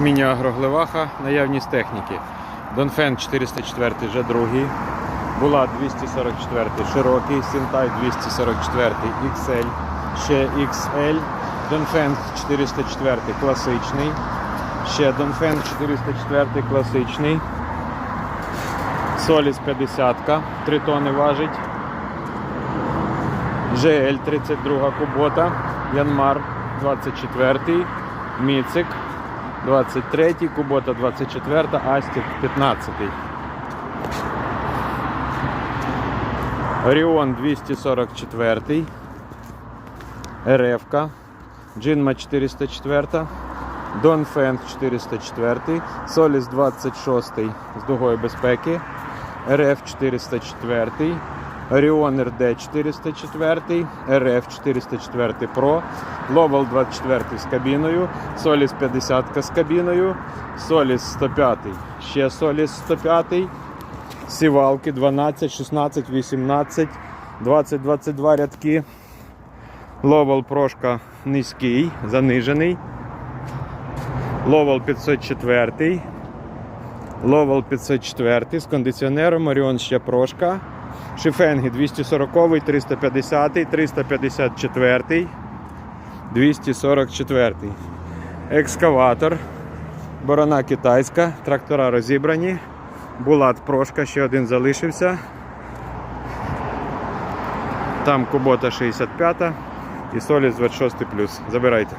Міні-агроглеваха, наявність техніки. Донфен 404 вже другий. Була 244 широкий, Сінтай 244 XL, ще XL. Донфен 404 класичний. Ще Донфен 404 класичний. Соліс 50, 3 тони важить. ЖЛ 32 кубота, Янмар 24, Міцик 23, Кубота 24, Астік 15. Оріон 244, РФ, Джинма 404, Донфенг 404, Соліс 26 з дугою безпеки, РФ 404, Оріон РД 404, РФ 404 Pro, Ловел 24 з кабіною, Соліс 50 з кабіною, Соліс 105, ще Соліс 105, Сівалки 12, 16, 18, 20, 22 рядки. Ловел прошка низький, занижений. Ловел 504. Ловел 504 з кондиціонером, Оріон ще прошка. Шифенги 240, 350, 354, 244. Екскаватор. Борона китайська, трактора розібрані. Булат прошка, ще один залишився. Там Кубота 65 і Соліс 26 Забирайте.